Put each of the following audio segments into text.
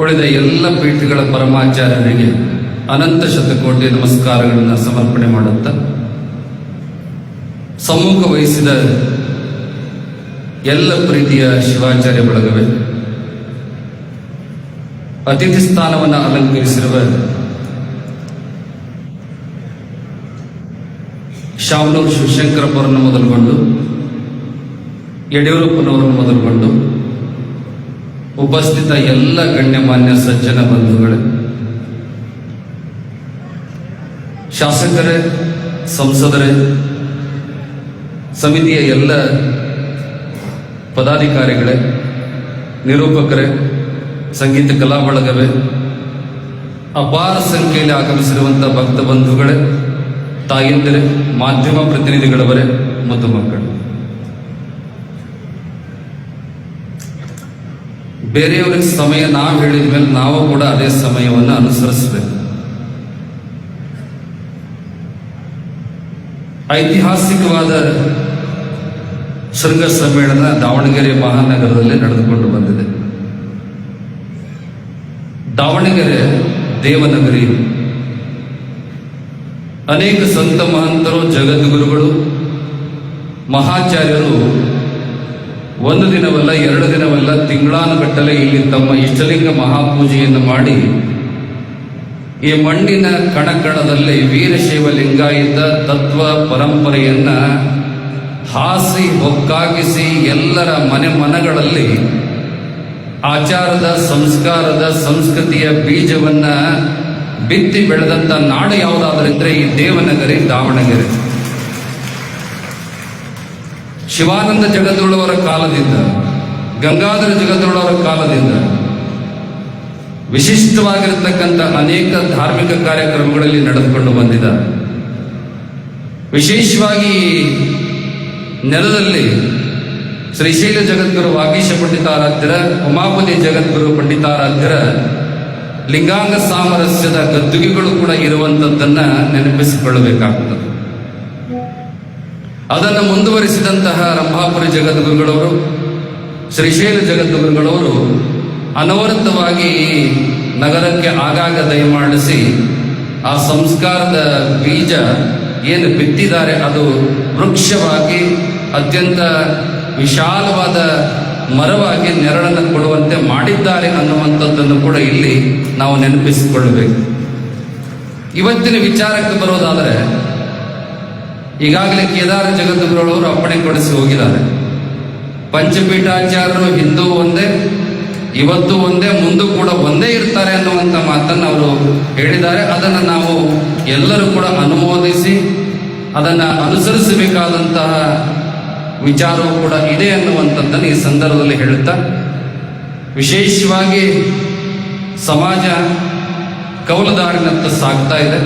ಉಳಿದ ಎಲ್ಲ ಪೀಠಗಳ ಪರಮಾಚಾರ್ಯರಿಗೆ ಅನಂತ ಶತಕೋಟಿ ನಮಸ್ಕಾರಗಳನ್ನು ಸಮರ್ಪಣೆ ಮಾಡುತ್ತಾ ಸಮ್ಮುಖ ವಹಿಸಿದ ಎಲ್ಲ ಪ್ರೀತಿಯ ಶಿವಾಚಾರ್ಯ ಬಳಗವೇ, ಅತಿಥಿ ಸ್ಥಾನವನ್ನು ಅಲಂಕರಿಸಿರುವ ಶಾಮನೂರು ಶಿವಶಂಕರಪ್ಪರನ್ನು ಮೊದಲುಗೊಂಡು, ಯಡಿಯೂರಪ್ಪನವರನ್ನು ಮೊದಲುಗೊಂಡು ಉಪಸ್ಥಿತ ಎಲ್ಲ ಗಣ್ಯಮಾನ್ಯ ಸಜ್ಜನ ಬಂಧುಗಳೇ, ಶಾಸಕರೇ, ಸಂಸದರೇ, ಸಮಿತಿಯ ಎಲ್ಲ ಪದಾಧಿಕಾರಿಗಳೇ, ನಿರೂಪಕರೇ, ಸಂಗೀತ ಕಲಾ ಬಳಗವೇ, ಅಪಾರ ಸಂಖ್ಯೆಯಲ್ಲಿ ಆಗಮಿಸಿರುವಂಥ ಭಕ್ತ ಬಂಧುಗಳೇ, ತಾಯಂದಿರೇ, ಮಾಧ್ಯಮ ಪ್ರತಿನಿಧಿಗಳವರೇ ಮತ್ತು ಮಕ್ಕಳು. ಬೇರೆಯವರಿಗೆ ಸಮಯ ನಾವು ಹೇಳಿದ ಮೇಲೆ ನಾವು ಕೂಡ ಅದೇ ಸಮಯವನ್ನು ಅನುಸರಿಸಬೇಕು. ಐತಿಹಾಸಿಕವಾದ ಶೃಂಗ ಸಮ್ಮೇಳನ ದಾವಣಗೆರೆ ಮಹಾನಗರದಲ್ಲಿ ನಡೆದುಕೊಂಡು ಬಂದಿದೆ. ದಾವಣಗೆರೆ ದೇವನಗರಿ. ಅನೇಕ ಸಂತ ಮಹಂತರು, ಜಗದ್ಗುರುಗಳು, ಮಹಾಚಾರ್ಯರು ಒಂದು ದಿನವಲ್ಲ, ಎರಡು ದಿನವಲ್ಲ, ತಿಂಗಳಾನುಗಟ್ಟಲೆ ಇಲ್ಲಿ ತಮ್ಮ ಇಷ್ಟಲಿಂಗ ಮಹಾಪೂಜೆಯನ್ನು ಮಾಡಿ, ಈ ಮಣ್ಣಿನ ಕಣಕಣದಲ್ಲಿ ವೀರಶೈವ ಲಿಂಗಾಯತ ತತ್ವ ಪರಂಪರೆಯನ್ನ ಹಾಸಿ, ಹೊಕ್ಕಾಗಿಸಿ ಎಲ್ಲರ ಮನೆ ಮನಗಳಲ್ಲಿ ಆಚಾರದ, ಸಂಸ್ಕಾರದ, ಸಂಸ್ಕೃತಿಯ ಬೀಜವನ್ನ ಬಿತ್ತಿ ಬೆಳೆದಂತ ನಾಡು ಯಾವುದಾದ್ರಿದ್ರೆ ಈ ದೇವನಗರಿ, ದಾವಣಗೆರೆ. ಶಿವಾನಂದ ಜಗದ್ಗುರುಳವರ ಕಾಲದಿಂದ, ಗಂಗಾಧರ ಜಗದ್ಗುರುಳವರ ಕಾಲದಿಂದ ವಿಶಿಷ್ಟವಾಗಿರತಕ್ಕಂಥ ಅನೇಕ ಧಾರ್ಮಿಕ ಕಾರ್ಯಕ್ರಮಗಳಲ್ಲಿ ನಡೆದುಕೊಂಡು ಬಂದಿದ. ವಿಶೇಷವಾಗಿ ನೆಲದಲ್ಲಿ ಶ್ರೀಶೈಲ ಜಗದ್ಗುರು ವಾಗೀಶ ಪಂಡಿತಾರಾಧ್ಯರ, ಉಮಾಪತಿ ಜಗದ್ಗುರು ಪಂಡಿತಾರಾಧ್ಯರ ಲಿಂಗಾಂಗ ಸಾಮರಸ್ಯದ ಗದ್ದುಗೆಗಳು ಕೂಡ ಇರುವಂಥದ್ದನ್ನ ನೆನಪಿಸಿಕೊಳ್ಳಬೇಕಾಗುತ್ತದೆ ಅದನ್ನು ಮುಂದುವರಿಸಿದಂತಹ ರಂಭಾಪುರಿ ಜಗದ್ಗುರುಗಳವರು, ಶ್ರೀಶೈಲ ಜಗದ್ಗುರುಗಳವರು ಅನವರತವಾಗಿ ನಗರಕ್ಕೆ ಆಗಾಗ ದಯಮಾಡಿಸಿ ಆ ಸಂಸ್ಕಾರದ ಬೀಜ ಏನು ಬಿತ್ತಿದ್ದಾರೆ ಅದು ವೃಕ್ಷವಾಗಿ, ಅತ್ಯಂತ ವಿಶಾಲವಾದ ಮರವಾಗಿ ನೆರಳನ್ನು ಕೊಡುವಂತೆ ಮಾಡಿದ್ದಾರೆ ಅನ್ನುವಂಥದ್ದನ್ನು ಕೂಡ ಇಲ್ಲಿ ನಾವು ನೆನಪಿಸಿಕೊಳ್ಳಬೇಕು. ಇವತ್ತಿನ ವಿಚಾರಕ್ಕೆ ಬರೋದಾದರೆ ಈಗಾಗಲೇ ಕೇದಾರ ಜಗದ್ಗುರುಗಳವರು ಅಪ್ಪಣೆ ಕೊಡಿಸಿ ಹೋಗಿದ್ದಾರೆ. ಪಂಚಪೀಠಾಚಾರ್ಯರು ಹಿಂದೂ ಒಂದೇ, ಇವತ್ತು ಒಂದೇ, ಮುಂದೂ ಕೂಡ ಒಂದೇ ಇರ್ತಾರೆ ಅನ್ನುವಂಥ ಮಾತನ್ನು ಅವರು ಹೇಳಿದ್ದಾರೆ. ಅದನ್ನು ನಾವು ಎಲ್ಲರೂ ಕೂಡ ಅನುಮೋದಿಸಿ, ಅದನ್ನು ಅನುಸರಿಸಬೇಕಾದಂತಹ ವಿಚಾರವೂ ಕೂಡ ಇದೆ ಅನ್ನುವಂಥದ್ದನ್ನು ಈ ಸಂದರ್ಭದಲ್ಲಿ ಹೇಳುತ್ತಾ, ವಿಶೇಷವಾಗಿ ಸಮಾಜ ಕೌಲದಾರಿನತ್ತ ಸಾಗ್ತಾ ಇದೆ.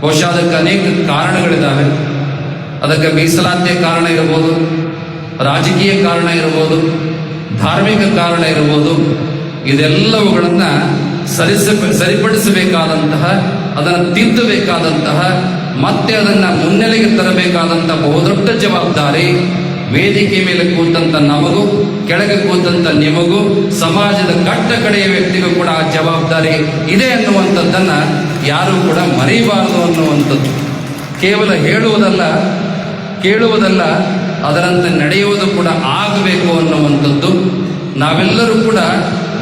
ಬಹುಶಃ ಅದಕ್ಕೆ ಅನೇಕ ಕಾರಣಗಳಿದ್ದಾವೆ. ಅದಕ್ಕೆ ಮೀಸಲಾತಿಯ ಕಾರಣ ಇರಬಹುದು ರಾಜಕೀಯ ಕಾರಣ ಇರಬಹುದು ಧಾರ್ಮಿಕ ಕಾರಣ ಇರಬಹುದು ಇದೆಲ್ಲವುಗಳನ್ನ ಸರಿಸ ಸರಿಪಡಿಸಬೇಕಾದಂತಹ, ಅದನ್ನು ತಿದ್ದಬೇಕಾದಂತಹ, ಮತ್ತೆ ಅದನ್ನ ಮುನ್ನೆಲೆಗೆ ತರಬೇಕಾದಂತಹ ಬಹುದೊಡ್ಡ ಜವಾಬ್ದಾರಿ ವೇದಿಕೆ ಮೇಲೆ ಕೂತಂತ ನಮಗೂ, ಕೆಳಗೆ ಕೂತಂತ ನಿಮಗೂ, ಸಮಾಜದ ಕಟ್ಟ ಕಡೆಯ ವ್ಯಕ್ತಿಗೂ ಕೂಡ ಆ ಜವಾಬ್ದಾರಿ ಇದೆ ಅನ್ನುವಂಥದ್ದನ್ನ ಯಾರು ಕೂಡ ಮರೆಯಬಾರದು ಅನ್ನುವಂಥದ್ದು. ಕೇವಲ ಹೇಳುವುದಲ್ಲ, ಕೇಳುವುದಲ್ಲ, ಅದರಂತೆ ನಡೆಯುವುದು ಕೂಡ ಆಗಬೇಕು ಅನ್ನುವಂಥದ್ದು. ನಾವೆಲ್ಲರೂ ಕೂಡ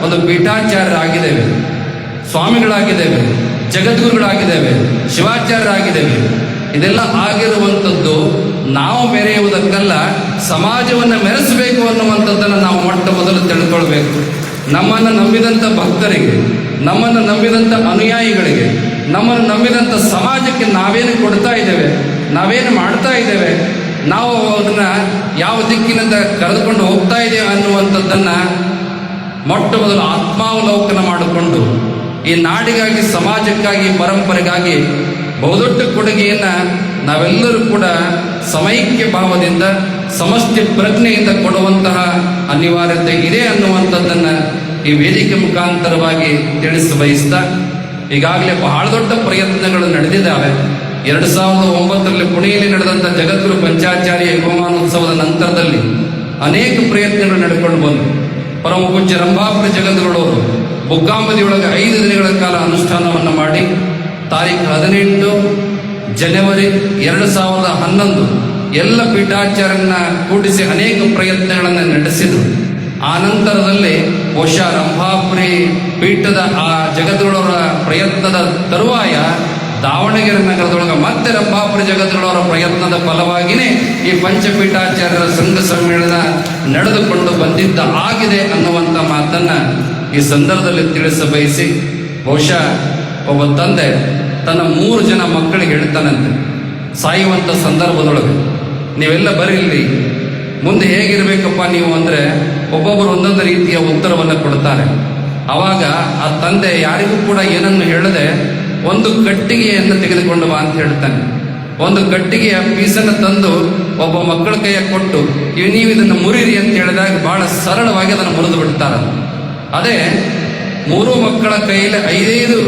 ಒಂದು ಪೀಠಾಚಾರ್ಯರಾಗಿದ್ದೇವೆ. ಸ್ವಾಮಿಗಳಾಗಿದ್ದೇವೆ, ಜಗದ್ಗುರುಗಳಾಗಿದ್ದೇವೆ, ಶಿವಾಚಾರ್ಯರಾಗಿದ್ದೇವೆ. ಇದೆಲ್ಲ ಆಗಿರುವಂಥದ್ದು ನಾವು ಮೆರೆಯುವುದಕ್ಕಲ್ಲ, ಸಮಾಜವನ್ನು ಮೆರೆಸಬೇಕು ಅನ್ನುವಂಥದ್ದನ್ನು ನಾವು ಮೊಟ್ಟ ಮೊದಲು ತಿಳ್ಕೊಳ್ಬೇಕು. ನಮ್ಮನ್ನು ನಂಬಿದಂಥ ಭಕ್ತರಿಗೆ, ನಮ್ಮನ್ನು ನಂಬಿದಂಥ ಅನುಯಾಯಿಗಳಿಗೆ ನಮ್ಮನ್ನು ನಂಬಿದಂಥ ಸಮಾಜಕ್ಕೆ ನಾವೇನು ಕೊಡ್ತಾ ಇದ್ದೇವೆ, ನಾವೇನು ಮಾಡ್ತಾ ಇದ್ದೇವೆ, ನಾವು ಅದನ್ನ ಯಾವ ದಿಕ್ಕಿನಿಂದ ಕರೆದುಕೊಂಡು ಹೋಗ್ತಾ ಇದ್ದೇವೆ ಅನ್ನುವಂಥದ್ದನ್ನು ಮೊಟ್ಟ ಮೊದಲು ಆತ್ಮಾವಲೋಕನ ಮಾಡಿಕೊಂಡು ಈ ನಾಡಿಗಾಗಿ, ಸಮಾಜಕ್ಕಾಗಿ, ಪರಂಪರೆಗಾಗಿ ಬಹುದೊಡ್ಡ ಕೊಡುಗೆಯನ್ನ ನಾವೆಲ್ಲರೂ ಕೂಡ ಸಮೈಕ್ಯ ಭಾವದಿಂದ ಸಮಷ್ಟಿ ಪ್ರಜ್ಞೆಯಿಂದ ಕೊಡುವಂತಹ ಅನಿವಾರ್ಯತೆ ಇದೆ ಅನ್ನುವಂಥದ್ದನ್ನು ಈ ವೇದಿಕೆ ಮುಖಾಂತರವಾಗಿ ತಿಳಿಸ ಬಯಸ್ತಾ ಈಗಾಗಲೇ ಬಹಳ ದೊಡ್ಡ ಪ್ರಯತ್ನಗಳು ನಡೆದಿದ್ದಾವೆ. ಎರಡು ಸಾವಿರದ ಒಂಬತ್ತರಲ್ಲಿ ಪುಣೆಯಲ್ಲಿ ನಡೆದಂಥ ಜಗದ್ಗುರು ಪಂಚಾಚಾರ್ಯ ಯುಗಮಾನೋತ್ಸವದ ನಂತರದಲ್ಲಿ ಅನೇಕ ಪ್ರಯತ್ನಗಳು ನಡೆಕೊಂಡು ಬಂದವು. ಪರಮ ಪೂಜ್ಯ ರಂಭಾಪುರ ಜಗದ್ಗುರುಳವರು ಬುಗ್ಗಾಂಬದಿಯೊಳಗೆ ಐದು ದಿನಗಳ ಕಾಲ ಅನುಷ್ಠಾನವನ್ನು ಮಾಡಿ, ತಾರೀಖು ಹದಿನೆಂಟು ಜನವರಿ ಎರಡು ಸಾವಿರದ ಹನ್ನೊಂದು ಎಲ್ಲ ಪೀಠಾಚಾರ್ಯರನ್ನ ಕೂಡಿಸಿ ಅನೇಕ ಪ್ರಯತ್ನಗಳನ್ನು ನಡೆಸಿದರು. ಆ ನಂತರದಲ್ಲಿ ಬಹುಶಃ ರಂಭಾಪುರಿ ಪೀಠದ ಆ ಜಗದ್ಗುಳವರ ಪ್ರಯತ್ನದ ತರುವಾಯ ದಾವಣಗೆರೆ ನಗರದೊಳಗೆ ಮತ್ತೆ ರಂಭಾಪುರಿ ಜಗದ್ಗುಳವರ ಪ್ರಯತ್ನದ ಫಲವಾಗಿಯೇ ಈ ಪಂಚಪೀಠಾಚಾರ್ಯರ ಸಂಘ ಸಮ್ಮೇಳನ ನಡೆದುಕೊಂಡು ಬಂದಿದ್ದ ಆಗಿದೆ ಅನ್ನುವಂಥ ಮಾತನ್ನ ಈ ಸಂದರ್ಭದಲ್ಲಿ ತಿಳಿಸ ಬಯಸಿ ಬಹುಶಃ ಒಬ್ಬ ತಂದೆ ತನ್ನ ಮೂರು ಜನ ಮಕ್ಕಳಿಗೆ ಹೇಳ್ತಾನಂತೆ ಸಾಯುವಂಥ ಸಂದರ್ಭದೊಳಗೆ ನೀವೆಲ್ಲ ಬರೀಲಿ ಮುಂದೆ ಹೇಗಿರಬೇಕಪ್ಪ ನೀವು ಅಂದ್ರೆ ಒಬ್ಬೊಬ್ಬರು ಒಂದೊಂದು ರೀತಿಯ ಉತ್ತರವನ್ನು ಕೊಡ್ತಾರೆ ಅವಾಗ ಆ ತಂದೆ ಯಾರಿಗೂ ಕೂಡ ಏನನ್ನು ಹೇಳದೆ ಒಂದು ಕಟ್ಟಿಗೆಯನ್ನು ತೆಗೆದುಕೊಂಡು ಬಾ ಅಂತ ಹೇಳ್ತಾನೆ ಒಂದು ಕಟ್ಟಿಗೆಯ ಪೀಸನ್ನು ತಂದು ಒಬ್ಬ ಮಕ್ಕಳ ಕೈಯ ಕೊಟ್ಟು ಇವ್ ನೀವು ಇದನ್ನು ಮುರಿರಿ ಅಂತ ಹೇಳಿದಾಗ ಬಹಳ ಸರಳವಾಗಿ ಅದನ್ನು ಮುರಿದು ಬಿಡ್ತಾರೆ. ಅದೇ ಮೂರು ಮಕ್ಕಳ ಕೈಯಲ್ಲಿ ಐದೈದು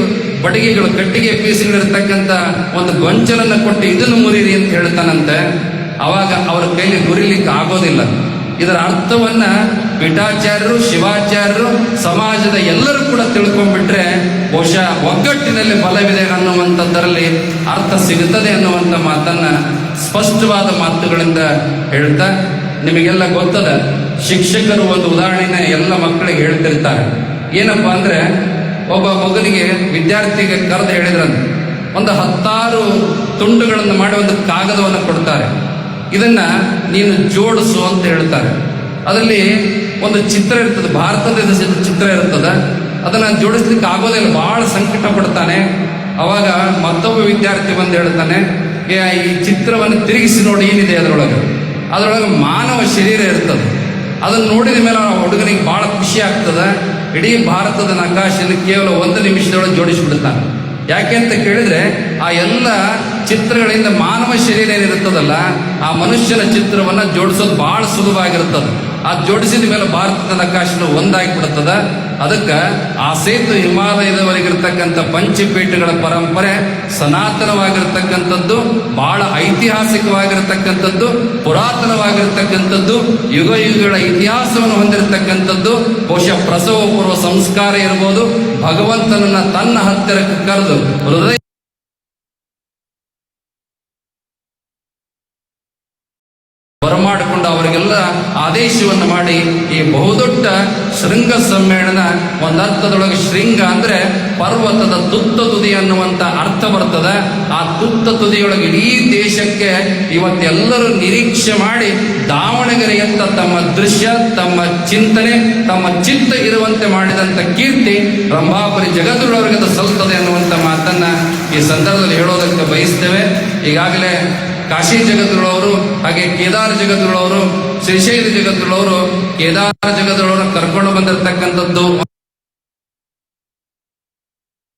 ಬಡಿಗೆಗಳು, ಕಟ್ಟಿಗೆ ಪೀಸುಗಳಿರ್ತಕ್ಕಂಥ ಒಂದು ಗೊಂಚಲನ್ನು ಕೊಟ್ಟು ಇದನ್ನು ಮುರಿರಿ ಅಂತ ಹೇಳ್ತಾನಂತೆ ಅವಾಗ ಅವರ ಕೈಯಲ್ಲಿ ಮುರಿಲಿಕ್ಕೆ ಆಗೋದಿಲ್ಲ. ಇದರ ಅರ್ಥವನ್ನ ಪೀಠಾಚಾರ್ಯರು ಶಿವಾಚಾರ್ಯರು, ಸಮಾಜದ ಎಲ್ಲರೂ ಕೂಡ ತಿಳ್ಕೊಂಡ್ಬಿಟ್ರೆ ಬಹುಶಃ ಒಗ್ಗಟ್ಟಿನಲ್ಲಿ ಬಲವಿದೆ ಅನ್ನುವಂಥದ್ದರಲ್ಲಿ ಅರ್ಥ ಸಿಗುತ್ತದೆ ಅನ್ನುವಂಥ ಮಾತನ್ನ ಸ್ಪಷ್ಟವಾದ ಮಾತುಗಳಿಂದ ಹೇಳ್ತಾ ನಿಮಗೆಲ್ಲ ಗೊತ್ತದ? ಶಿಕ್ಷಕರು ಒಂದು ಉದಾಹರಣೆನ ಎಲ್ಲ ಮಕ್ಕಳಿಗೆ ಹೇಳ್ತಿರ್ತಾರೆ. ಏನಪ್ಪಾ ಅಂದ್ರೆ ಒಬ್ಬ ಮಗನಿಗೆ ವಿದ್ಯಾರ್ಥಿಗೆ ಕರೆದು ಹೇಳಿದ್ರಂತೆ. ಒಂದು ಹತ್ತಾರು ತುಂಡುಗಳನ್ನು ಮಾಡಿ ಒಂದು ಕಾಗದವನ್ನು ಕೊಡ್ತಾರೆ. ಇದನ್ನ ನೀನು ಜೋಡಿಸು ಅಂತ ಹೇಳ್ತಾರೆ. ಅದರಲ್ಲಿ ಒಂದು ಚಿತ್ರ ಇರ್ತದೆ ಭಾರತದ ಚಿತ್ರ ಇರ್ತದ. ಅದನ್ನ ಜೋಡಿಸ್ಲಿಕ್ಕೆ ಆಗೋದಿಲ್ಲ ಬಹಳ ಸಂಕಟ ಪಡ್ತಾನೆ. ಅವಾಗ ಮತ್ತೊಬ್ಬ ವಿದ್ಯಾರ್ಥಿ ಬಂದು ಹೇಳ್ತಾನೆ "ಏ, ಈ ಚಿತ್ರವನ್ನು ತಿರುಗಿಸಿ ನೋಡಿ ಏನಿದೆ ಅದರೊಳಗೆ? ಅದರೊಳಗೆ ಮಾನವ ಶರೀರ ಇರ್ತದೆ. ಅದನ್ನು ನೋಡಿದ ಮೇಲೆ ಆ ಹುಡುಗನಿಗೆ ಬಹಳ ಖುಷಿ ಆಗ್ತದೆ. ಇಡೀ ಭಾರತದ ನಕಾಶೆಯನ್ನು ಕೇವಲ ಒಂದು ನಿಮಿಷದೊಳಗೆ ಜೋಡಿಸಿಬಿಡ್ತಾನೆ ಯಾಕೆ ಅಂತ ಕೇಳಿದ್ರೆ ಆ ಎಲ್ಲ ಚಿತ್ರಗಳಿಂದ ಮಾನವ ಶರೀರ ಏನಿರುತ್ತದಲ್ಲ, ಆ ಮನುಷ್ಯನ ಚಿತ್ರವನ್ನ ಜೋಡಿಸೋದು ಬಹಳ ಸುಲಭವಾಗಿರುತ್ತದೆ. ಆ ಜೋಡಿಸಿದ ಮೇಲೆ ಭಾರತದ ನಕಾಶನ ಒಂದಾಗಿ ಬಿಡುತ್ತದ ಅದಕ್ಕೆ ಆ ಸೇತು ಹಿಮಾಲಯದವರೆಗಿರ್ತಕ್ಕಂಥ ಪಂಚಪೀಠಗಳ ಪರಂಪರೆ ಸನಾತನವಾಗಿರ್ತಕ್ಕಂಥದ್ದು ಬಹಳ ಐತಿಹಾಸಿಕವಾಗಿರ್ತಕ್ಕಂಥದ್ದು, ಪುರಾತನವಾಗಿರ್ತಕ್ಕಂಥದ್ದು, ಯುಗ ಯುಗಗಳ ಇತಿಹಾಸವನ್ನು ಹೊಂದಿರತಕ್ಕಂಥದ್ದು, ಬಹುಶಃ ಪ್ರಸವ ಪೂರ್ವ ಸಂಸ್ಕಾರ ಇರ್ಬೋದು, ಭಗವಂತನನ್ನ ತನ್ನ ಹತ್ತಿರಕ್ಕೆ ಕರೆದು ಹೃದಯ ಬರಮಾಡಿಕೊಂಡು ಅವರಿಗೆಲ್ಲ ಆದೇಶವನ್ನು ಮಾಡಿ ಈ ಬಹುದೊಡ್ಡ ಶೃಂಗ ಸಮ್ಮೇಳನ ಒಂದು ಅರ್ಥದೊಳಗೆ ಶೃಂಗ ಅಂದ್ರೆ ಪರ್ವತದ ತುತ್ತ ತುದಿ ಅನ್ನುವಂತ ಅರ್ಥ ಬರ್ತದೆ. ಆ ತುತ್ತ ತುದಿಯೊಳಗೆ ಇಡೀ ದೇಶಕ್ಕೆ ಇವತ್ತೆಲ್ಲರೂ ನಿರೀಕ್ಷೆ ಮಾಡಿ ದಾವಣಗೆರೆಯಂತ ತಮ್ಮ ದೃಶ್ಯ, ತಮ್ಮ ಚಿಂತನೆ, ತಮ್ಮ ಚಿತ್ತ ಇರುವಂತೆ ಮಾಡಿದಂತ ಕೀರ್ತಿ ರಂಭಾಪುರಿ ಜಗದ್ಗುರವರಿಗೆ ಅದು ಸಲ್ತದೆ ಅನ್ನುವಂತ ಮಾತನ್ನ ಈ ಸಂದರ್ಭದಲ್ಲಿ ಹೇಳೋದಕ್ಕೆ ಬಯಸ್ತೇವೆ. ಈಗಾಗಲೇ ಕಾಶಿ ಜಗದ್ಗುಳವರು ಹಾಗೆ ಕೇದಾರ ಜಗದ್ಗುಳವರು ಶ್ರೀಶೈಲ ಜಗದ್ಗುಳವರು ಕೇದಾರ ಜಗದ್ಗುಳವರನ್ನ ಕರ್ಕೊಂಡು ಬಂದಿರತಕ್ಕಂಥದ್ದು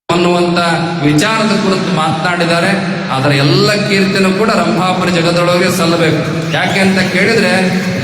ಅನ್ನುವಂತ ವಿಚಾರದ ಕುರಿತು ಮಾತನಾಡಿದ್ದಾರೆ. ಅದರ ಎಲ್ಲ ಕೀರ್ತಿನೂ ಕೂಡ ರಂಭಾಪುರ ಜಗದೊಳಗೆ ಸಲ್ಲಬೇಕು. ಯಾಕೆ ಅಂತ ಕೇಳಿದ್ರೆ,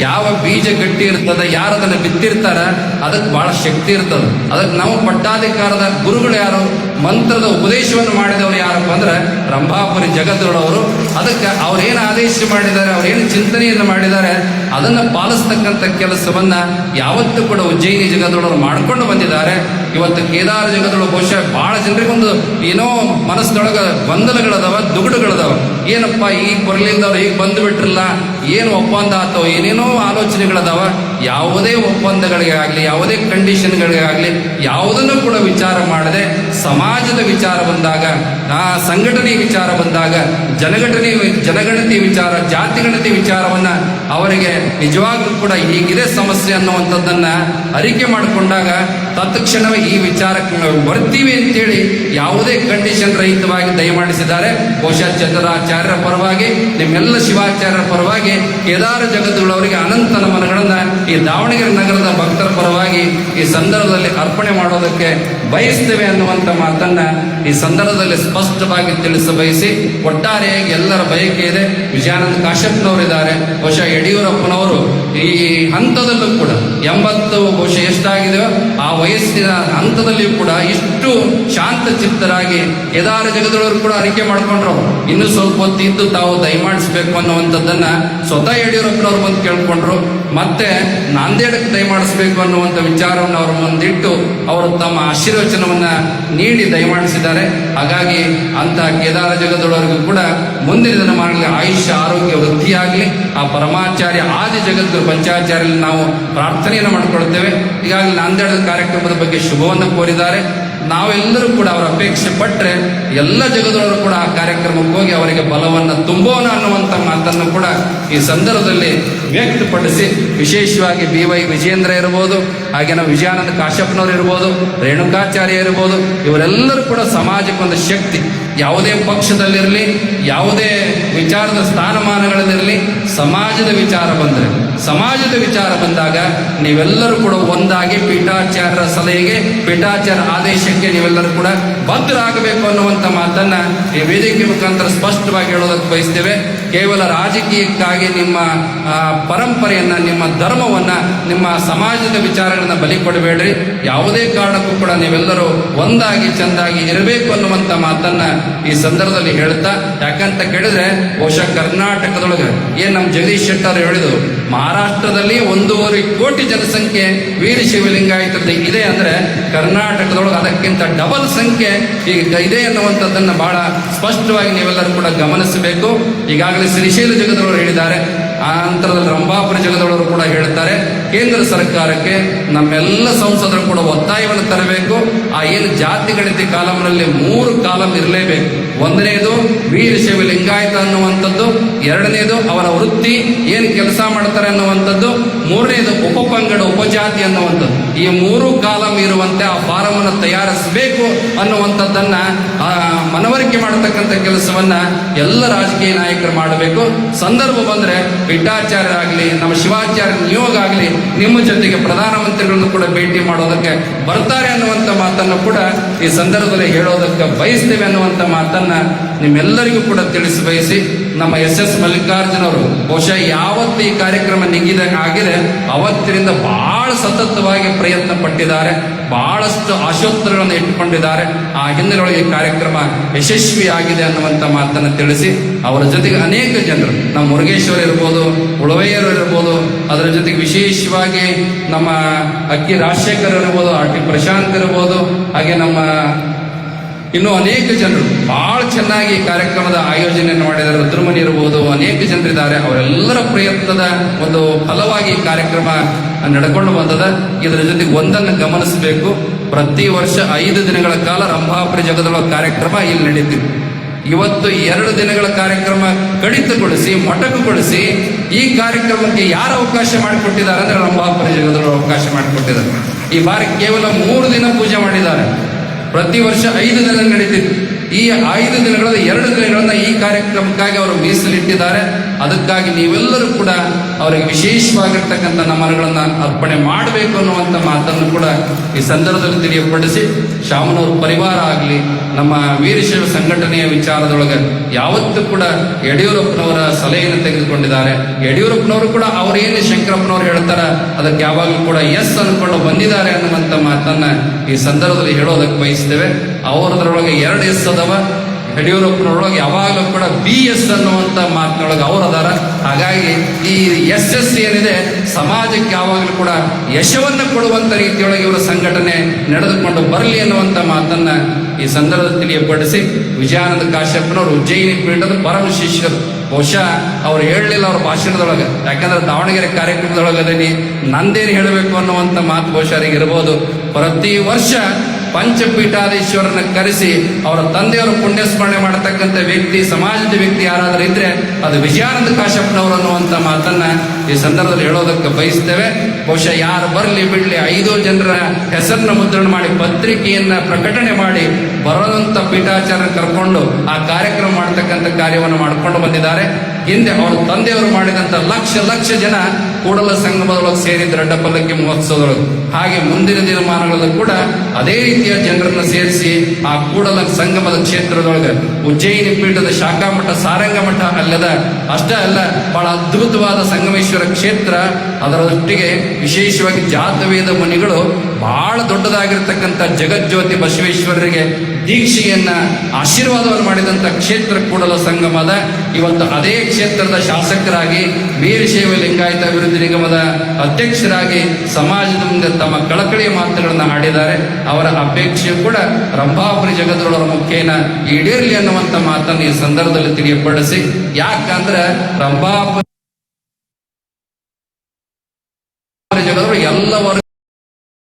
ಯಾವ ಬೀಜ ಗಟ್ಟಿ ಇರ್ತದೆ, ಯಾರು ಅದನ್ನ ಬಿತ್ತಿರ್ತಾರ, ಅದಕ್ಕೆ ಬಹಳ ಶಕ್ತಿ ಇರ್ತದ. ಅದಕ್ಕೆ ನಾವು ಪಟ್ಟಾಧಿಕಾರದ ಗುರುಗಳು ಯಾರು? ಮಂತ್ರದ ಉಪದೇಶವನ್ನು ಮಾಡಿದವರು ಯಾರಪ್ಪ ಅಂದ್ರೆ ರಂಭಾಪುರಿ ಜಗದೊಳವರು ಅದಕ್ಕೆ ಅವ್ರೇನು ಆದೇಶ ಮಾಡಿದ್ದಾರೆ ಅವ್ರೇನು ಚಿಂತನೆಯನ್ನು ಮಾಡಿದ್ದಾರೆ, ಅದನ್ನು ಪಾಲಿಸ್ತಕ್ಕಂಥ ಕೆಲಸವನ್ನ ಯಾವತ್ತೂ ಕೂಡ ಉಜ್ಜಯಿನಿ ಜಗದೊಳವರು ಮಾಡ್ಕೊಂಡು ಬಂದಿದ್ದಾರೆ. ಇವತ್ತು ಕೇದಾರ ಜಗದೊಳ ಬಹುಶಃ ಬಹಳ ಜನರಿಗೊಂದು ಏನೋ ಮನಸ್ಸೊಳಗ ಗೊಂದಲಗಳದಾವ, ದುಗುಡುಗಳದಾವ. ಏನಪ್ಪ ಈಗ ಬರಲಿಲ್ಲದವ್ರು ಈಗ ಬಂದು ಬಿಟ್ರಲ್ಲ ಏನು ಒಪ್ಪಂದ ಆತೋ ಏನೇನೋ ಆಲೋಚನೆಗಳದಾವ? ಯಾವುದೇ ಒಪ್ಪಂದಗಳಿಗೆ ಆಗಲಿ, ಯಾವುದೇ ಕಂಡೀಷನ್ಗಳಿಗೆ ಆಗಲಿ, ಯಾವುದನ್ನು ಕೂಡ ವಿಚಾರ ಮಾಡದೆ ಸಮಾಜದ ವಿಚಾರ ಬಂದಾಗ, ಆ ಸಂಘಟನೆ ವಿಚಾರ ಬಂದಾಗ ಜನಘಟನೆ ಜನಗಣತಿ ವಿಚಾರ ಜಾತಿಗಣತಿ ವಿಚಾರವನ್ನ ಅವರಿಗೆ ನಿಜವಾಗ್ಲೂ ಕೂಡ ಹೀಗಿದೆ ಸಮಸ್ಯೆ ಅನ್ನುವಂಥದ್ದನ್ನ ಅರಿಕೆ ಮಾಡಿಕೊಂಡಾಗ ತತ್ಕ್ಷಣವೇ ಈ ವಿಚಾರಕ್ಕೆ ನಾವು ಬರ್ತೀವಿ ಅಂತೇಳಿ ಯಾವುದೇ ಕಂಡೀಷನ್ ರಹಿತವಾಗಿ ದಯಮಾಡಿಸಿದ್ದಾರೆ. ಬಹುಶಃ ಚಂದ್ರಾಚಾರ್ಯರ ಪರವಾಗಿ, ನಿಮ್ಮೆಲ್ಲ ಶಿವಾಚಾರ್ಯರ ಪರವಾಗಿ, ಕೇದಾರ ಜಗದ್ಗುಳವರಿಗೆ ಅನಂತ ನಮನಗಳನ್ನ ಈ ದಾವಣಗೆರೆ ನಗರದ ಭಕ್ತರ ಪರವಾಗಿ ಈ ಸಂದರ್ಭದಲ್ಲಿ ಅರ್ಪಣೆ ಮಾಡೋದಕ್ಕೆ ಬಯಸ್ತೇವೆ ಅನ್ನುವಂಥ ಮಾತನ್ನ ಈ ಸಂದರ್ಭದಲ್ಲಿ ಸ್ಪಷ್ಟವಾಗಿ ತಿಳಿಸ ಬಯಸಿ ಒಟ್ಟಾರೆಯಾಗಿ ಎಲ್ಲರ ಬಯಕೆ ಇದೆ. ವಿಜಯಾನಂದ ಕಾಶ್ಯಪ್ನವರಿದ್ದಾರೆ. ಬಹುಶಃ ಯಡಿಯೂರಪ್ಪನವರು ಈ ಹಂತದಲ್ಲೂ ಕೂಡ ಎಂಬತ್ತು ಬಹುಶಃ ಎಷ್ಟಾಗಿದೆಯೋ ಆ ವಯಸ್ಸಿನ ಹಂತದಲ್ಲಿಯೂ ಕೂಡ ಇಷ್ಟು ಶಾಂತ ಚಿತ್ತರಾಗಿ ಕೇದಾರ ಜಗದವರು ಕೂಡ ಅರಿಕೆ ಮಾಡ್ಕೊಂಡ್ರು. ಇನ್ನು ಸ್ವಲ್ಪ ಹೊತ್ತು ಇದ್ದು ತಾವು ದಯಮಾಡಿಸ್ಬೇಕು ಅನ್ನುವಂಥದ್ದನ್ನ ಸ್ವತಃ ಯಡಿಯೂರಪ್ಪನವರು ಬಂದು ಕೇಳ್ಕೊಂಡ್ರು. ಮತ್ತೆ ನಾಂದೇಡಕ್ಕೆ ದಯಮಾಡಿಸಬೇಕು ಅನ್ನುವಂಥ ವಿಚಾರವನ್ನು ಅವರ ಮುಂದಿಟ್ಟು ಅವರು ತಮ್ಮ ಆಶೀರ್ವಚನವನ್ನು ನೀಡಿ ದಯಮಾಡಿಸಿದ್ದಾರೆ. ಹಾಗಾಗಿ ಅಂತ ಕೇದಾರ ಜಗದೊಳವರೆಗೂ ಕೂಡ ಮುಂದಿನ ದಿನಮಾನಗಳಲ್ಲಿ ಆಯುಷ್ಯ, ಆರೋಗ್ಯ, ವೃದ್ಧಿಯಾಗಲಿ, ಆ ಪರಮಾಚಾರ್ಯ ಆದಿ ಜಗದ್ಗುರು ಪಂಚಾಚಾರ್ಯಲ್ಲಿ ನಾವು ಪ್ರಾರ್ಥನೆಯನ್ನು ಮಾಡಿಕೊಳ್ತೇವೆ ಈಗಾಗಲೇ ನಾಂದೇಡದ ಕಾರ್ಯಕ್ರಮದ ಬಗ್ಗೆ ಶುಭವನ್ನು ಕೋರಿದ್ದಾರೆ. ನಾವೆಲ್ಲರೂ ಕೂಡ ಅವರ ಅಪೇಕ್ಷೆ ಪಟ್ಟರೆ ಎಲ್ಲ ಜಗದವರು ಕೂಡ ಆ ಕಾರ್ಯಕ್ರಮಕ್ಕೆ ಹೋಗಿ ಅವರಿಗೆ ಬಲವನ್ನು ತುಂಬೋಣ ಅನ್ನುವಂಥ ಮಾತನ್ನು ಕೂಡ ಈ ಸಂದರ್ಭದಲ್ಲಿ ವ್ಯಕ್ತಪಡಿಸಿ ವಿಶೇಷವಾಗಿ ಬಿ ವೈ ವಿಜೇಂದ್ರ ಇರ್ಬೋದು, ಹಾಗೆ ನಾವು ವಿಜಯಾನಂದ ಕಾಶ್ಯಪ್ನವರು ಇರ್ಬೋದು, ರೇಣುಕಾಚಾರ್ಯ ಇರ್ಬೋದು, ಇವರೆಲ್ಲರೂ ಕೂಡ ಸಮಾಜಕ್ಕೆ ಒಂದು ಶಕ್ತಿ. ಯಾವುದೇ ಪಕ್ಷದಲ್ಲಿರಲಿ, ಯಾವುದೇ ವಿಚಾರದ ಸ್ಥಾನಮಾನಗಳಲ್ಲಿರಲಿ, ಸಮಾಜದ ವಿಚಾರ ಬಂದರೆ, ಸಮಾಜದ ವಿಚಾರ ಬಂದಾಗ ನೀವೆಲ್ಲರೂ ಕೂಡ ಒಂದಾಗಿ ಪೀಠಾಚಾರ್ಯರ ಸಲಹೆಗೆ, ಪೀಠಾಚಾರ್ಯ ಆದೇಶಕ್ಕೆ ನೀವೆಲ್ಲರೂ ಕೂಡ ಬದ್ಧರಾಗಬೇಕು ಅನ್ನುವಂಥ ಮಾತನ್ನ ಈ ವೇದಿಕೆ ಮುಖಾಂತರ ಸ್ಪಷ್ಟವಾಗಿ ಹೇಳೋದಕ್ಕೆ ಬಯಸ್ತೇವೆ. ಕೇವಲ ರಾಜಕೀಯಕ್ಕಾಗಿ ನಿಮ್ಮ ಪರಂಪರೆಯನ್ನ, ನಿಮ್ಮ ಧರ್ಮವನ್ನ, ನಿಮ್ಮ ಸಮಾಜದ ವಿಚಾರಗಳನ್ನು ಬಲಿ ಕೊಡಬೇಡ್ರಿ. ಯಾವುದೇ ಕಾರಣಕ್ಕೂ ಕೂಡ ನೀವೆಲ್ಲರೂ ಒಂದಾಗಿ ಚೆಂದಾಗಿ ಇರಬೇಕು ಅನ್ನುವಂಥ ಮಾತನ್ನ ಈ ಸಂದರ್ಭದಲ್ಲಿ ಹೇಳ್ತಾ, ಯಾಕಂತ ಕೇಳಿದ್ರೆ ಬಹುಶಃ ಕರ್ನಾಟಕದೊಳಗೆ ಏನು ನಮ್ಮ ಜಗದೀಶ್ ಶೆಟ್ಟರ್ ಹೇಳಿದ್ರು, ಮಹಾರಾಷ್ಟ್ರದಲ್ಲಿ ಒಂದೂವರೆ ಕೋಟಿ ಜನಸಂಖ್ಯೆ ವೀರ ಶಿವಲಿಂಗಾಯತದ ಇದೆ ಅಂದ್ರೆ ಕರ್ನಾಟಕದೊಳಗೆ ಅದಕ್ಕಿಂತ ಡಬಲ್ ಸಂಖ್ಯೆ ಈಗ ಇದೆ ಅನ್ನುವಂಥದ್ದನ್ನು ಬಹಳ ಸ್ಪಷ್ಟವಾಗಿ ನೀವೆಲ್ಲರೂ ಕೂಡ ಗಮನಿಸಬೇಕು. ಈಗಾಗಲೇ ಶ್ರೀಶೈಲ ಜಗದವರು ಹೇಳಿದ್ದಾರೆ ಆ ನಂತರದಲ್ಲಿ ರಂಭಾಪುರ ಜಗದವರು ಕೂಡ ಹೇಳ್ತಾರೆ ಕೇಂದ್ರ ಸರ್ಕಾರಕ್ಕೆ ನಮ್ಮೆಲ್ಲ ಸಂಸದರು ಕೂಡ ಒತ್ತಾಯವನ್ನು ತರಬೇಕು. ಆ ಏನು ಜಾತಿ ಗಣಿತ ಕಾಲಂನಲ್ಲಿ ಮೂರು ಕಾಲಂ ಇರಲೇಬೇಕು. ಒಂದನೇದು ವೀರಶೈವ ಲಿಂಗಾಯತ ಅನ್ನುವಂಥದ್ದು, ಎರಡನೇದು ಅವರ ವೃತ್ತಿ, ಏನು ಕೆಲಸ ಮಾಡ್ತಾರೆ ಅನ್ನುವಂಥದ್ದು, ಮೂರನೇದು ಉಪಪಂಗಡ, ಉಪಜಾತಿ ಅನ್ನುವಂಥದ್ದು. ಈ ಮೂರು ಕಾಲಂ ಇರುವಂತೆ ಆ ಫಾರಂ ಅನ್ನು ತಯಾರಿಸಬೇಕು ಅನ್ನುವಂಥದ್ದನ್ನ ಮನವರಿಕೆ ಮಾಡತಕ್ಕಂಥ ಕೆಲಸವನ್ನ ಎಲ್ಲ ರಾಜಕೀಯ ನಾಯಕರು ಮಾಡಬೇಕು. ಸಂದರ್ಭ ಬಂದ್ರೆ ಪಿಟ್ಟಾಚಾರ್ಯರಾಗಲಿ ನಮ್ಮ ಶಿವಾಚಾರ್ಯ ನಿಯೋಗ ಆಗಲಿ ನಿಮ್ಮ ಜೊತೆಗೆ ಪ್ರಧಾನಮಂತ್ರಿಗಳನ್ನು ಕೂಡ ಭೇಟಿ ಮಾಡೋದಕ್ಕೆ ಬರ್ತಾರೆ ಅನ್ನುವಂಥ ಮಾತನ್ನು ಕೂಡ ಈ ಸಂದರ್ಭದಲ್ಲಿ ಹೇಳೋದಕ್ಕೆ ಬಯಸ್ತೇವೆ ಅನ್ನುವಂಥ ಮಾತನ್ನ ನಿಮ್ಮೆಲ್ಲರಿಗೂ ಕೂಡ ತಿಳಿಸಿ ಬಯಸಿ, ನಮ್ಮ ಎಸ್ ಎಸ್ ಮಲ್ಲಿಕಾರ್ಜುನ್ ಅವರು, ಬಹುಶಃ ಯಾವತ್ತು ಈ ಕಾರ್ಯಕ್ರಮ ನಿಗಿದಾಗ ಆಗಿದೆ ಅವತ್ತಿನಿಂದ ಬಹಳ ಸತತವಾಗಿ ಪ್ರಯತ್ನ ಪಟ್ಟಿದ್ದಾರೆ ಬಹಳಷ್ಟು ಆಶೋತ್ತರಗಳನ್ನು ಇಟ್ಟುಕೊಂಡಿದ್ದಾರೆ. ಆ ಹಿನ್ನೆಲೆಯೊಳಗೆ ಕಾರ್ಯಕ್ರಮ ಯಶಸ್ವಿಯಾಗಿದೆ ಅನ್ನುವಂಥ ಮಾತನ್ನು ತಿಳಿಸಿ, ಅವರ ಜೊತೆಗೆ ಅನೇಕ ಜನರು, ನಮ್ಮ ಮುರುಗೇಶ್ವರ ಇರ್ಬೋದು, ಉಳವೆಯರು ಇರ್ಬೋದು, ಅದರ ಜೊತೆಗೆ ವಿಶೇಷವಾಗಿ ನಮ್ಮ ಅಕ್ಕಿ ರಾಜಶೇಖರ್ ಇರ್ಬೋದು, ಆರ್ ಟಿ ಪ್ರಶಾಂತ್ ಇರ್ಬೋದು, ಹಾಗೆ ನಮ್ಮ ಇನ್ನು ಅನೇಕ ಜನರು ಬಹಳ ಚೆನ್ನಾಗಿ ಕಾರ್ಯಕ್ರಮದ ಆಯೋಜನೆಯನ್ನು ಮಾಡಿದ್ದಾರೆ. ರುದ್ರಮನಿ ಇರಬಹುದು ಅನೇಕ ಜನರಿದ್ದಾರೆ. ಅವರೆಲ್ಲರ ಪ್ರಯತ್ನದ ಒಂದು ಫಲವಾಗಿ ಕಾರ್ಯಕ್ರಮ ನಡ್ಕೊಂಡು ಬಂದದ. ಇದರ ಜೊತೆಗೆ ಒಂದನ್ನು ಗಮನಿಸಬೇಕು. ಪ್ರತಿ ವರ್ಷ ಐದು ದಿನಗಳ ಕಾಲ ರಂಭಾಪುರಿ ಜಗದೊಳ ಕಾರ್ಯಕ್ರಮ ಇಲ್ಲಿ ನಡೀತಿತ್ತು ಇವತ್ತು ಎರಡು ದಿನಗಳ ಕಾರ್ಯಕ್ರಮ ಕಡಿತಗೊಳಿಸಿ, ಮೊಟಕುಗೊಳಿಸಿ ಈ ಕಾರ್ಯಕ್ರಮಕ್ಕೆ ಯಾರು ಅವಕಾಶ ಮಾಡಿಕೊಟ್ಟಿದ್ದಾರೆ ಅಂದ್ರೆ ರಂಭಾಪುರಿ ಜಗದೊಳ ಅವಕಾಶ ಮಾಡಿಕೊಟ್ಟಿದ್ದಾರೆ. ಈ ಬಾರಿ ಕೇವಲ ಮೂರು ದಿನ ಪೂಜೆ ಮಾಡಿದ್ದಾರೆ. ಪ್ರತಿ ವರ್ಷ ಐದು ದಿನ ನಡೀತಿತ್ತು. ಈ ಐದು ದಿನಗಳಲ್ಲಿ ಎರಡು ದಿನಗಳನ್ನ ಈ ಕಾರ್ಯಕ್ರಮಕ್ಕಾಗಿ ಅವರು ಮೀಸಲಿಟ್ಟಿದ್ದಾರೆ. ಅದಕ್ಕಾಗಿ ನೀವೆಲ್ಲರೂ ಕೂಡ ಅವರಿಗೆ ವಿಶೇಷವಾಗಿರ್ತಕ್ಕಂಥ ನಮನಗಳನ್ನು ಅರ್ಪಣೆ ಮಾಡಬೇಕು ಅನ್ನುವಂಥ ಮಾತನ್ನು ಕೂಡ ಈ ಸಂದರ್ಭದಲ್ಲಿ ತಿಳಿಯಪಡಿಸಿ ಶಾಮನವ್ರ ಪರಿವಾರ ಆಗಲಿ, ನಮ್ಮ ವೀರಶೈವ ಸಂಘಟನೆಯ ವಿಚಾರದೊಳಗೆ ಯಾವತ್ತೂ ಕೂಡ ಯಡಿಯೂರಪ್ಪನವರ ಸಲಹೆಯನ್ನು ತೆಗೆದುಕೊಂಡಿದ್ದಾರೆ. ಯಡಿಯೂರಪ್ಪನವರು ಕೂಡ ಅವರೇನು ಶಂಕರಪ್ಪನವರು ಹೇಳ್ತಾರೆ, ಅದಕ್ಕೆ ಯಾವಾಗಲೂ ಕೂಡ ಎಸ್ ಅನ್ಕೊಂಡು ಬಂದಿದ್ದಾರೆ ಅನ್ನುವಂಥ ಮಾತನ್ನ ಈ ಸಂದರ್ಭದಲ್ಲಿ ಹೇಳೋದಕ್ಕೆ ಬಯಸ್ತೇವೆ, ಅವರದ್ರೊಳಗೆ ಎರಡು ಎಸ್ ಅದಾವ. ಯಡಿಯೂರಪ್ಪನೊಳಗೆ ಯಾವಾಗಲೂ ಕೂಡ ಬಿ ಎಸ್ ಅನ್ನುವಂಥ ಮಾತಿನೊಳಗೆ ಅವ್ರು ಅದಾರ. ಹಾಗಾಗಿ ಈ ಎಸ್ ಎಸ್ ಏನಿದೆ, ಸಮಾಜಕ್ಕೆ ಯಾವಾಗಲೂ ಕೂಡ ಯಶವನ್ನು ಕೊಡುವಂಥ ರೀತಿಯೊಳಗೆ ಇವರ ಸಂಘಟನೆ ನಡೆದುಕೊಂಡು ಬರಲಿ ಅನ್ನುವಂಥ ಮಾತನ್ನು ಈ ಸಂದರ್ಭದಲ್ಲಿ ತಿಳಿಯಪಡಿಸಿ, ವಿಜಯಾನಂದ ಕಾಶ್ಯಪ್ಪನವರು ಉಜ್ಜಯಿನಿ ಪೀಠದ ಪರಮ ಶಿಷ್ಯರು ಬಹುಶಃ ಅವ್ರು ಹೇಳಲಿಲ್ಲ ಅವ್ರ ಭಾಷಣದೊಳಗೆ. ಯಾಕಂದ್ರೆ ದಾವಣಗೆರೆ ಕಾರ್ಯಕ್ರಮದೊಳಗದಲ್ಲಿ ನಂದೇನು ಹೇಳಬೇಕು ಅನ್ನುವಂಥ ಮಾತು ಬಹುಶಃ ಇರ್ಬೋದು. ಪ್ರತಿ ವರ್ಷ ಪಂಚಪೀಠಾಧೀಶ್ವರನ ಕರೆಸಿ ಅವರ ತಂದೆಯವರು ಪುಣ್ಯಸ್ಮರಣೆ ಮಾಡತಕ್ಕಂಥ ವ್ಯಕ್ತಿ, ಸಮಾಜದ ವ್ಯಕ್ತಿ ಯಾರಾದರೂ ಇದ್ರೆ ಅದು ವಿಜಯಾನಂದ ಕಾಶ್ಯಪ್ಪನವರು ಅನ್ನುವಂಥ ಮಾತನ್ನ ಈ ಸಂದರ್ಭದಲ್ಲಿ ಹೇಳೋದಕ್ಕೆ ಬಯಸ್ತೇವೆ. ಬಹುಶಃ ಯಾರು ಬರಲಿ ಬಿಡ್ಲಿ ಐದು ಜನರ ಹೆಸರನ್ನ ಮುದ್ರಣ ಮಾಡಿ ಪತ್ರಿಕೆಯನ್ನ ಪ್ರಕಟಣೆ ಮಾಡಿ ಬರೋದಂತ ಪೀಠಾಚಾರ್ಯ ಕರ್ಕೊಂಡು ಆ ಕಾರ್ಯಕ್ರಮ ಮಾಡತಕ್ಕಂಥ ಕಾರ್ಯವನ್ನು ಮಾಡಿಕೊಂಡು ಬಂದಿದ್ದಾರೆ. ಹಿಂದೆ ಅವರ ತಂದೆಯವರು ಮಾಡಿದಂತ ಲಕ್ಷ ಲಕ್ಷ ಜನ ಕೂಡಲ ಸಂಗಮದೊಳಗೆ ಸೇರಿದ್ರು ಅಡ್ಡಪಲ್ಲಕ್ಕಿ ಮಹೋತ್ಸವದೊಳಗೆ ಹಾಗೆ ಮುಂದಿನ ದಿನಮಾನಗಳಲ್ಲೂ ಕೂಡ ಅದೇ ರೀತಿಯ ಜನರನ್ನ ಸೇರಿಸಿ ಆ ಕೂಡಲ ಸಂಗಮದ ಕ್ಷೇತ್ರದೊಳಗೆ ಉಜ್ಜಯಿನಿ ಪೀಠದ ಶಾಖಾ ಮಠ, ಸಾರಂಗ ಮಠ ಅಲ್ಲದ ಅಷ್ಟೇ ಅಲ್ಲ, ಬಹಳ ಅದ್ಭುತವಾದ ಸಂಗಮೇಶ್ವರ ಕ್ಷೇತ್ರ. ಅದರೊಟ್ಟಿಗೆ ವಿಶೇಷವಾಗಿ ಜಾತವೇದ ಮುನಿಗಳು ಬಹಳ ದೊಡ್ಡದಾಗಿರ್ತಕ್ಕಂಥ ಜಗಜ್ಯೋತಿ ಬಸವೇಶ್ವರರಿಗೆ ದೀಕ್ಷೆಯನ್ನ ಆಶೀರ್ವಾದವನ್ನು ಮಾಡಿದಂಥ ಕ್ಷೇತ್ರ ಕೂಡಲ ಸಂಗಮದ ಇವತ್ತು ಅದೇ ಕ್ಷೇತ್ರದ ಶಾಸಕರಾಗಿ ವೀರಶೈವ ಲಿಂಗಾಯತ ಅಭಿವೃದ್ಧಿ ನಿಗಮದ ಅಧ್ಯಕ್ಷರಾಗಿ ಸಮಾಜದ ಮುಂದೆ ತಮ್ಮ ಕಳಕಳಿಯ ಮಾತುಗಳನ್ನು ಆಡಿದ್ದಾರೆ. ಅವರ ಅಪೇಕ್ಷೆಯು ಕೂಡ ರಂಭಾಪುರಿ ಜಗದೊಳರ ಮುಖೇನ ಈಡೇರಲಿ ಅನ್ನುವಂಥ ಮಾತನ್ನು ಈ ಸಂದರ್ಭದಲ್ಲಿ ತಿಳಿಯಪಡಿಸಿ. ಯಾಕಂದ್ರೆ ರಂಭಾಪುರಿ ಜಗದವರು ಎಲ್ಲ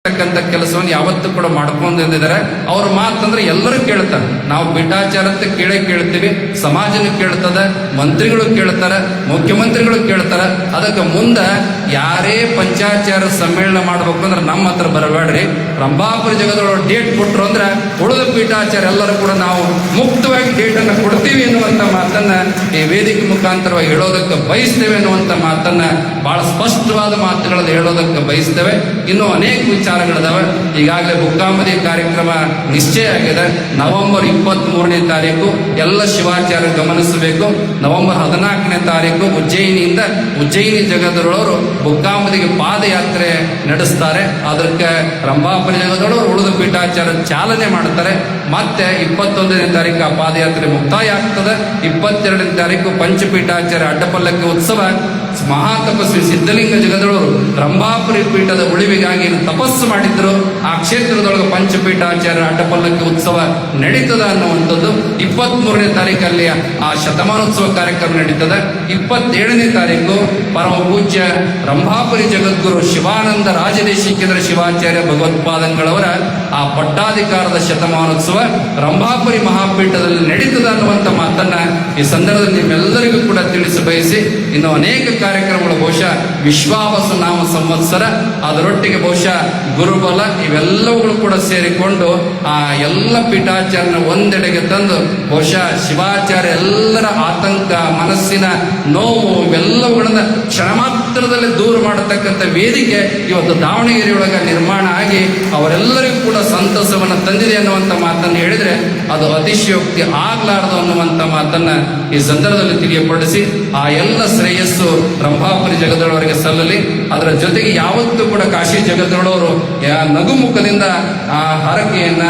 ವರ್ಗ ಅಂತಕ್ಕಂಥ ಕೆಲಸವನ್ನು ಯಾವತ್ತೂ ಕೂಡ ಮಾಡ್ಕೊಂಡು ಬಂದಿದ್ದಾರೆ ಅವ್ರ ಮಾತಂದ್ರೆ ಎಲ್ಲರೂ ಕೇಳ್ತಾರೆ. ನಾವು ಬಿಟ್ಟಾಚಾರ ಅಂತ ಕೇಳೇ ಕೇಳ್ತೀವಿ, ಸಮಾಜನ ಕೇಳ್ತದ, ಮಂತ್ರಿಗಳು ಕೇಳ್ತಾರೆ, ಮುಖ್ಯಮಂತ್ರಿಗಳು ಕೇಳ್ತಾರೆ. ಅದಕ್ಕೆ ಮುಂದೆ ಯಾರೇ ಪಂಚಾಚಾರ ಸಮ್ಮೇಳನ ಮಾಡ್ಬೇಕು ಅಂದ್ರೆ ನಮ್ಮ ಹತ್ರ ಬರಬೇಡ್ರಿ. ರಂಭಾಪುರ ಜಗದೊಳಗೆ ಡೇಟ್ ಕೊಟ್ರು ಅಂದ್ರೆ ಉಳಿದ ಪೀಠಾಚಾರ ಎಲ್ಲರೂ ಕೂಡ ನಾವು ಮುಕ್ತವಾಗಿ ಡೇಟ್ ಅನ್ನು ಕೊಡ್ತೀವಿ ಎನ್ನುವಂತ ಮಾತನ್ನ ಈ ವೇದಿಕೆ ಮುಖಾಂತರವಾಗಿ ಹೇಳೋದಕ್ಕೆ ಬಯಸ್ತೇವೆ ಅನ್ನುವಂತ ಮಾತನ್ನ ಬಹಳ ಸ್ಪಷ್ಟವಾದ ಮಾತುಗಳಲ್ಲಿ ಹೇಳೋದಕ್ಕೆ ಬಯಸ್ತೇವೆ. ಇನ್ನು ಅನೇಕ ವಿಚಾರಗಳಿದಾವೆ ಈಗಾಗಲೇ ಬುಕ್ಕಾಮದಿ ಕಾರ್ಯಕ್ರಮ ನಿಶ್ಚಯ ಆಗಿದೆ. ನವೆಂಬರ್ ಇಪ್ಪತ್ತ್ ಮೂರನೇ ತಾರೀಕು ಎಲ್ಲ ಶಿವಾಚಾರ್ಯ ಗಮನಿಸಬೇಕು. ನವೆಂಬರ್ ಹದಿನಾಲ್ಕನೇ ತಾರೀಕು ಉಜ್ಜಯಿನಿಯಿಂದ ಉಜ್ಜಯಿನಿ ಜಗದರೊಳವರು ಬುಕ್ಕಾಂಬದಿಗೆ ಪಾದಯಾತ್ರೆ ನಡೆಸ್ತಾರೆ. ಅದಕ್ಕೆ ರಂಭಾಪುರಿ ಜಗದೊಳವರು ಉಳಿದ ಪೀಠಾಚಾರ ಚಾಲನೆ ಮಾಡ್ತಾರೆ ಮತ್ತೆ ಇಪ್ಪತ್ತೊಂದನೇ ತಾರೀಕು ಆ ಪಾದಯಾತ್ರೆ ಮುಕ್ತಾಯ ಆಗ್ತದೆ. ಇಪ್ಪತ್ತೆರಡನೇ ತಾರೀಕು ಪಂಚಪೀಠಾಚಾರ್ಯ ಅಡ್ಡಪಲ್ಲಕ್ಕಿ ಉತ್ಸವ. ಮಹಾ ತಪಸ್ವಿ ಸಿದ್ಧಲಿಂಗ ಜಗದಳವರು ರಂಭಾಪುರಿ ಪೀಠದ ಉಳಿವಿಗಾಗಿ ತಪಸ್ಸು ಮಾಡಿದ್ರು, ಆ ಕ್ಷೇತ್ರದೊಳಗೆ ಪಂಚಪೀಠಾಚಾರ್ಯ ಅಡ್ಡಪಲ್ಲಕ್ಕಿ ಉತ್ಸವ ನಡೀತದ ಅನ್ನುವಂಥದ್ದು ಇಪ್ಪತ್ತ್ ಮೂರನೇ ತಾರೀಕಲ್ಲಿ ಆ ಶತಮಾನೋತ್ಸವ ಕಾರ್ಯಕ್ರಮ ನಡೀತದೆ. ಇಪ್ಪತ್ತೇಳನೇ ತಾರೀಕು ಪರಮ ಪೂಜ್ಯ ರಂಭಾಪುರಿ ಜಗದ್ಗುರು ಶಿವಾನಂದ ರಾಜದೇಶಿಕೇಂದ್ರ ಶಿವಾಚಾರ್ಯ ಭಗವತ್ಪಾದಂಗಳವರ ಆ ಪಟ್ಟಾಧಿಕಾರದ ಶತಮಾನೋತ್ಸವ ರಂಭಾಪುರಿ ಮಹಾಪೀಠದಲ್ಲಿ ನಡೀತದ ಅನ್ನುವಂಥ ಮಾತನ್ನ ಈ ಸಂದರ್ಭದಲ್ಲಿ ನಿಮ್ಮೆಲ್ಲರಿಗೂ ಕೂಡ ತಿಳಿಸಿ ಬಯಸಿ, ಇನ್ನು ಅನೇಕ ಕಾರ್ಯಕ್ರಮಗಳು ಬಹುಶಃ ವಿಶ್ವಾವಸು ನಾಮ ಸಂವತ್ಸರ, ಅದರೊಟ್ಟಿಗೆ ಬಹುಶಃ ಗುರುಬಲ ಇವೆಲ್ಲವುಗಳು ಕೂಡ ಸೇರಿಕೊಂಡು ಆ ಎಲ್ಲ ಪೀಠಾಚಾರ್ಯನ ಒಂದೆಡೆಗೆ ತಂದು ಬಹುಶಃ ಶಿವಾಚಾರ್ಯ ಎಲ್ಲರ ಆತಂಕ, ಮನಸ್ಸಿನ ನೋವು ಇವೆಲ್ಲವುಗಳನ್ನ ಕ್ಷಣ ಮಾತ್ರದಲ್ಲಿ ದೂರ ಮಾಡತಕ್ಕಂಥ ವೇದಿಕೆ ಇವತ್ತು ದಾವಣಗೆರೆಯೊಳಗೆ ನಿರ್ಮಾಣ ಆಗಿ ಅವರೆಲ್ಲರಿಗೂ ಕೂಡ ಸಂತಸವನ್ನು ತಂದಿದೆ ಅನ್ನುವಂಥ ಮಾತನ್ನು ಹೇಳಿದ್ರೆ ಅದು ಅತಿಶಯೋಕ್ತಿ ಆಗಲಾರದು ಅನ್ನುವಂಥ ಮಾತನ್ನ ಈ ಸಂದರ್ಭದಲ್ಲಿ ತಿಳಿಯಪಡಿಸಿ ಆ ಎಲ್ಲ ಶ್ರೇಯಸ್ಸು ರಂಭಾಪುರಿ ಜಗದೊಳವರಿಗೆ ಸಲ್ಲಲಿ. ಅದರ ಜೊತೆಗೆ ಯಾವತ್ತೂ ಕೂಡ ಕಾಶಿ ಜಗದೊಳವರು ನಗುಮುಖದಿಂದ ಆ ಹರಕೆಯನ್ನ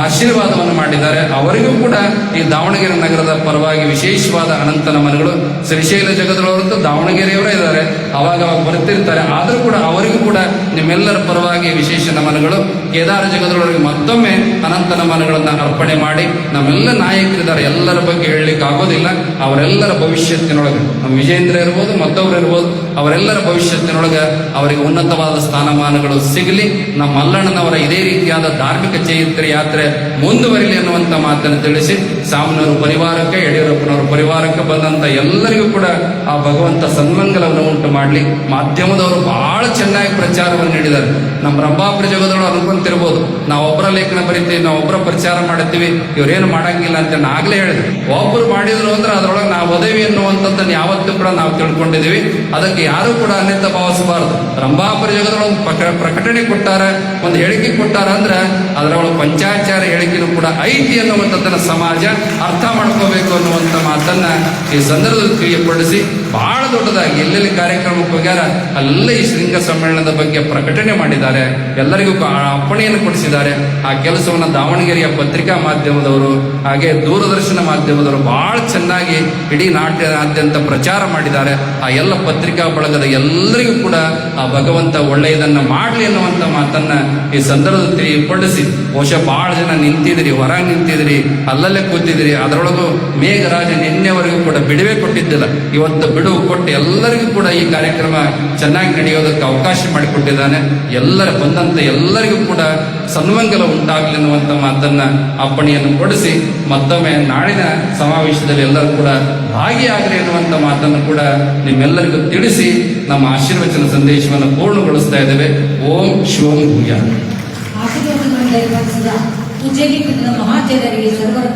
ಆಶೀರ್ವಾದವನ್ನು ಮಾಡಿದ್ದಾರೆ. ಅವರಿಗೂ ಕೂಡ ಈ ದಾವಣಗೆರೆ ನಗರದ ಪರವಾಗಿ ವಿಶೇಷವಾದ ಅನಂತ ನಮನಗಳು ಶ್ರೀಶೈಲ ಜಗದೊಳವರಂತೂ ದಾವಣಗೆರೆಯವರೇ ಇದ್ದಾರೆ. ಅವಾಗ ಅವಾಗ ಬರ್ತಿರ್ತಾರೆ. ಆದರೂ ಕೂಡ ಅವರಿಗೂ ಕೂಡ ನಿಮ್ಮೆಲ್ಲರ ಪರವಾಗಿ ವಿಶೇಷ ನಮನಗಳು. ಕೇದಾರ ಜಗದೊಳಗೆ ಮತ್ತೊಮ್ಮೆ ಅನಂತ ನಮನಗಳನ್ನು ಅರ್ಪಣೆ ಮಾಡಿ ನಮ್ಮೆಲ್ಲ ನಾಯಕರಿದ್ದಾರೆ. ಎಲ್ಲರ ಬಗ್ಗೆ ಹೇಳಲಿಕ್ಕೆ ಆಗೋದಿಲ್ಲ. ಅವರೆಲ್ಲರ ಭವಿಷ್ಯತ್ತಿನೊಳಗೆ ನಮ್ಮ ವಿಜೇಂದ್ರ ಇರ್ಬೋದು ಮತ್ತೊಬ್ಬರು ಇರ್ಬೋದು, ಅವರೆಲ್ಲರ ಭವಿಷ್ಯತ್ತಿನೊಳಗೆ ಅವರಿಗೆ ಉನ್ನತವಾದ ಸ್ಥಾನಮಾನಗಳು ಸಿಗಲಿ. ನಮ್ಮ ಮಲ್ಲಣ್ಣನವರ ಇದೇ ರೀತಿಯಾದ ಧಾರ್ಮಿಕ ಚೈತ್ರ ಯಾತ್ರೆ ಮುಂದುವರಿಲಿ ಅನ್ನುವಂಥ ಮಾತನ್ನು ತಿಳಿಸಿ ಸಾಮನವರು ಪರಿವಾರಕ್ಕೆ, ಯಡಿಯೂರಪ್ಪನವರ ಪರಿವಾರಕ್ಕೆ ಬಂದಂತ ಎಲ್ಲರಿಗೂ ಕೂಡ ಆ ಭಗವಂತ ಸನ್ಮಂಗಲವನ್ನು ಉಂಟು ಮಾಡಲಿ. ಮಾಧ್ಯಮದವರು ಬಹಳ ಚೆನ್ನಾಗಿ ಪ್ರಚಾರವನ್ನು ನೀಡಿದ್ದಾರೆ. ನಮ್ಮ ರಂಭಾಪುರ ಜಗದವರು ಅನ್ಕೊಂತಿರ್ಬೋದು. ನಾವು ಒಬ್ಬರ ಲೇಖನ ಬರಿತೀವಿ, ನಾವು ಒಬ್ಬರ ಪ್ರಚಾರ ಮಾಡುತ್ತೀವಿ ಇವ್ರೇನು ಮಾಡಂಗಿಲ್ಲ ಅಂತ ನಾಗಲೇ ಆಗ್ಲೇ ಹೇಳಿದೆ. ಒಬ್ಬರು ಮಾಡಿದ್ರು ಅಂದ್ರೆ ಅದರೊಳಗೆ ನಾವು ಒದವಿ ಅನ್ನುವಂಥದ್ದನ್ನು ಯಾವತ್ತೂ ಕೂಡ ನಾವು ತಿಳ್ಕೊಂಡಿದ್ದೀವಿ. ಅದಕ್ಕೆ ಯಾರು ಕೂಡ ಅನ್ಯತ ಭಾವಿಸಬಾರದು. ರಂಭಾಪುರ ಜಗದೊಳಗೆ ಪ್ರಕ- ಪ್ರಕಟಣೆ ಕೊಟ್ಟಾರ, ಒಂದು ಹೇಳಿಕೆ ಕೊಟ್ಟಾರ ಅಂದ್ರೆ ಅದರೊಳಗೆ ಪಂಚಾಚಾರ ಹೇಳಿಕೆನೂ ಕೂಡ ಐತಿ ಅನ್ನುವಂಥದ್ದನ್ನ ಸಮಾಜ ಅರ್ಥ ಮಾಡ್ಕೋಬೇಕು ಅನ್ನುವಂಥ ಮಾತನ್ನ ಈ ಸಂದರ್ಭದಲ್ಲಿ ತಿಳಿಯಪಡಿಸಿ ಬಹಳ ದೊಡ್ಡದಾಗಿ ಎಲ್ಲೆಲ್ಲಿ ಕಾರ್ಯಕ್ರಮಕ್ಕೆ ಹೋಗ್ಯಾರ ಅಲ್ಲ ಈ ಶೃಂಗ ಸಮ್ಮೇಳನದ ಬಗ್ಗೆ ಪ್ರಕಟಣೆ ಮಾಡಿದ್ದಾರೆ. ಎಲ್ಲರಿಗೂ ಅಪ್ಪಣೆಯನ್ನು ಕೊಡಿಸಿದ್ದಾರೆ. ಆ ಕೆಲಸವನ್ನು ದಾವಣಗೆರೆಯ ಪತ್ರಿಕಾ ಮಾಧ್ಯಮದವರು ಹಾಗೆ ದೂರದರ್ಶನ ಮಾಧ್ಯಮದವರು ಬಹಳ ಚೆನ್ನಾಗಿ ಇಡೀ ನಾಟ್ಯದಾದ್ಯಂತ ಪ್ರಚಾರ ಮಾಡಿದ್ದಾರೆ. ಆ ಎಲ್ಲ ಪತ್ರಿಕಾ ಬಳಗದ ಎಲ್ಲರಿಗೂ ಕೂಡ ಆ ಭಗವಂತ ಒಳ್ಳೆಯದನ್ನ ಮಾಡಲಿ ಅನ್ನುವಂಥ ಮಾತನ್ನ ಈ ಸಂದರ್ಭದಲ್ಲಿ ತಿಳಿಪಡಿಸಿ ಬಹುಶಃ ಬಹಳ ಜನ ನಿಂತಿದ್ರಿ ಹೊರ ನಿಂತಿದಿರಿ, ಅಲ್ಲಲ್ಲೇ ಕೂತಿದಿರಿ. ಅದರೊಳಗೂ ಮೇಘರಾಜ ನಿನ್ನೆವರೆಗೂ ಕೂಡ ಬಿಡುವೆ ಕೊಟ್ಟಿದ್ದಿಲ್ಲ. ಇವತ್ತು ಬಿಡುವು ಕೊಟ್ಟು ಎಲ್ಲರಿಗೂ ಕೂಡ ಈ ಕಾರ್ಯಕ್ರಮ ಚೆನ್ನಾಗಿ ನಡೆಯೋದಕ್ಕೆ ಅವಕಾಶ ಮಾಡಿಕೊಟ್ಟಿದ್ದಾನೆ. ಎಲ್ಲರ ಬಂದಂತ ಎಲ್ಲರಿಗೂ ಕೂಡ ಸನ್ಮಂಗಲ ಉಂಟಾಗಲಿ ಅನ್ನುವಂಥ ಮಾತನ್ನ ಅಪ್ಪಣೆಯನ್ನು ಕೊಡಿಸಿ, ಮತ್ತೊಮ್ಮೆ ನಾಳಿನ ಸಮಾವೇಶದಲ್ಲಿ ಎಲ್ಲರೂ ಕೂಡ ಭಾಗಿಯಾಗಲಿ ಅನ್ನುವಂಥ ಮಾತನ್ನು ಕೂಡ ನಿಮ್ಮೆಲ್ಲರಿಗೂ ತಿಳಿಸಿ, ನಮ್ಮ ಆಶೀರ್ವಚನ ಸಂದೇಶವನ್ನು ಪೂರ್ಣಗೊಳಿಸ್ತಾ ಇದ್ದೇವೆ. ಓಂ ಶಿವಂ ಭೂಯ ಆಶೀರ್ವಾದಗಳನ್ನು ನೆರವೇರಿಸಿದ ಉಜ್ಜಯಿನಿ ಪೀಠದ ಮಹಾಚಾರ್ಯರಿಗೆ ಸರ್ವರ